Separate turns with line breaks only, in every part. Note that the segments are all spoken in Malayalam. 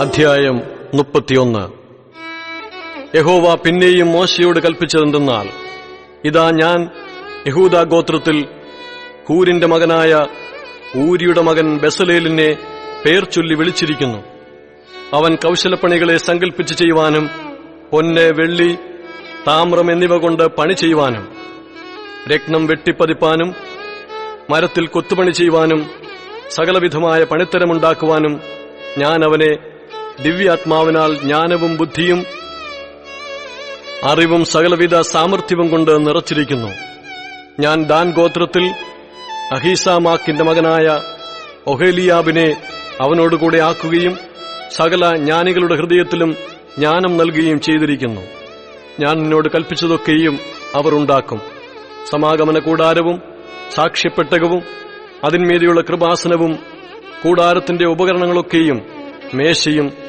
അധ്യായം മുപ്പത്തിയൊന്ന്. യഹോവ പിന്നെയും മോശയോട് കൽപ്പിച്ചതെന്തെന്നാൽ ഇതാ ഞാൻ യഹൂദ ഗോത്രത്തിൽ ഹൂരിന്റെ മകനായ ഊരിയുടെ മകൻ ബെസലേലിനെ പേർ ചൊല്ലി വിളിച്ചിരിക്കുന്നു. അവൻ കൗശലപ്പണികളെ സങ്കൽപ്പിച്ച് ചെയ്യുവാനും പൊന്ന് വെള്ളി താമ്രം എന്നിവ കൊണ്ട് പണി ചെയ്യുവാനും രത്നം വെട്ടിപ്പതിപ്പാനും മരത്തിൽ കൊത്തുപണി ചെയ്യുവാനും സകലവിധമായ പണിത്തരമുണ്ടാക്കുവാനും ഞാൻ അവനെ ദിവ്യാത്മാവിനാൽ ജ്ഞാനവും ബുദ്ധിയും അറിവും സകലവിധ സാമർഥ്യവും കൊണ്ട് നിറച്ചിരിക്കുന്നു. ഞാൻ ദാൻ ഗോത്രത്തിൽ അഹീസാമാക്കിന്റെ മകനായ ഒഹേലിയാബിനെ അവനോടുകൂടെ ആക്കുകയും സകല ജ്ഞാനികളുടെ ഹൃദയത്തിലും ജ്ഞാനം നൽകുകയും ചെയ്തിരിക്കുന്നു. ഞാൻ നിന്നോട് കൽപ്പിച്ചതൊക്കെയും അവർ ഉണ്ടാക്കും. സമാഗമന കൂടാരവും സാക്ഷ്യപ്പെട്ടകവും അതിന്മീതിയുള്ള കൃപാസനവും കൂടാരത്തിന്റെ ഉപകരണങ്ങളൊക്കെയും മേശയും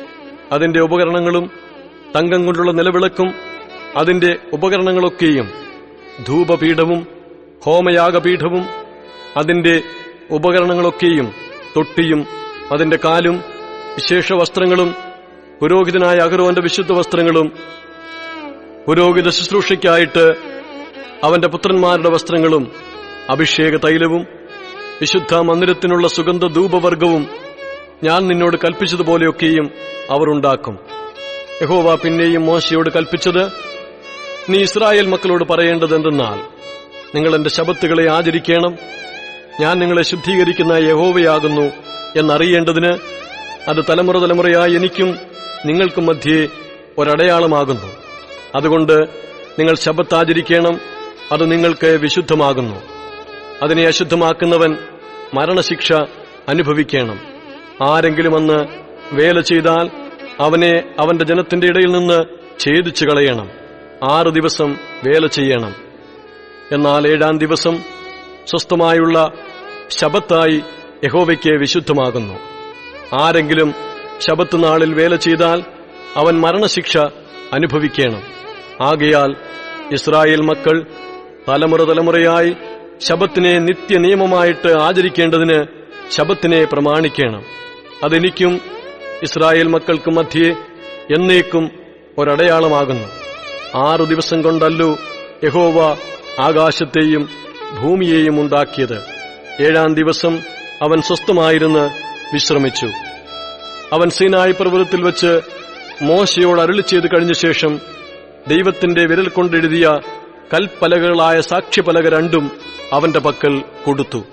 അതിന്റെ ഉപകരണങ്ങളും തങ്കം കൊണ്ടുള്ള നിലവിളക്കും അതിന്റെ ഉപകരണങ്ങളൊക്കെയും ധൂപപീഠവും ഹോമയാഗപീഠവും അതിന്റെ ഉപകരണങ്ങളൊക്കെയും തൊട്ടിയും അതിന്റെ കാലും വിശേഷ വസ്ത്രങ്ങളും പുരോഹിതനായ അഗരോന്റെ വിശുദ്ധ വസ്ത്രങ്ങളും പുരോഹിത ശുശ്രൂഷയ്ക്കായിട്ട് അവന്റെ പുത്രന്മാരുടെ വസ്ത്രങ്ങളും അഭിഷേക തൈലവും വിശുദ്ധ മന്ദിരത്തിനുള്ള സുഗന്ധ ധൂപവർഗവും ഞാൻ നിന്നോട് കൽപ്പിച്ചതുപോലെയൊക്കെയും അവർ ഉണ്ടാക്കും. യഹോവ പിന്നെയും മോശയോട് കൽപ്പിച്ചത് നീ ഇസ്രായേൽ മക്കളോട് പറയേണ്ടത് എന്തെന്നാൽ നിങ്ങൾ എന്റെ ശബത്തുകളെ ആചരിക്കണം. ഞാൻ നിങ്ങളെ ശുദ്ധീകരിക്കുന്ന യഹോവയാകുന്നു എന്നറിയേണ്ടതിന് അത് തലമുറ തലമുറയായി എനിക്കും നിങ്ങൾക്കും മധ്യേ ഒരടയാളമാകുന്നു. അതുകൊണ്ട് നിങ്ങൾ ശബത്ത് ആചരിക്കണം അത് നിങ്ങൾക്ക് വിശുദ്ധമാകുന്നു. അതിനെ അശുദ്ധമാക്കുന്നവൻ മരണശിക്ഷ അനുഭവിക്കണം. ആരെങ്കിലും അന്ന് വേല ചെയ്താൽ അവനെ അവന്റെ ജനത്തിന്റെ ഇടയിൽ നിന്ന് ഛേദിച്ചു കളയണം. ആറ് ദിവസം വേല ചെയ്യണം. എന്നാൽ ഏഴാം ദിവസം സ്വസ്ഥമായുള്ള ശബത്തായി യഹോവയ്ക്ക് വിശുദ്ധമാകുന്നു. ആരെങ്കിലും ശബത്ത് നാളിൽ വേല ചെയ്താൽ അവൻ മരണശിക്ഷ അനുഭവിക്കണം. ആകയാൽ ഇസ്രായേൽ മക്കൾ തലമുറ തലമുറയായി ശബത്തിനെ നിത്യനിയമമായിട്ട് ആചരിക്കേണ്ടതിന് ശബത്തിനെ പ്രമാണിക്കണം. അതെനിക്കും ഇസ്രായേൽ മക്കൾക്കും മധ്യേ എന്നേക്കും ഒരടയാളമാകുന്നു. ആറു ദിവസം കൊണ്ടല്ലോ യഹോവ ആകാശത്തെയും ഭൂമിയെയും ഉണ്ടാക്കിയത്. ഏഴാം ദിവസം അവൻ സ്വസ്ഥമായിരുന്ന് വിശ്രമിച്ചു. അവൻ സീനായ് പർവതത്തിൽ വെച്ച് മോശയോട് അരുളി ചെയ്ത് കഴിഞ്ഞ ശേഷം ദൈവത്തിന്റെ വിരൽ കൊണ്ടെഴുതിയ കൽപ്പലകളായ സാക്ഷ്യപലക രണ്ടും അവന്റെ പക്കൽ കൊടുത്തു.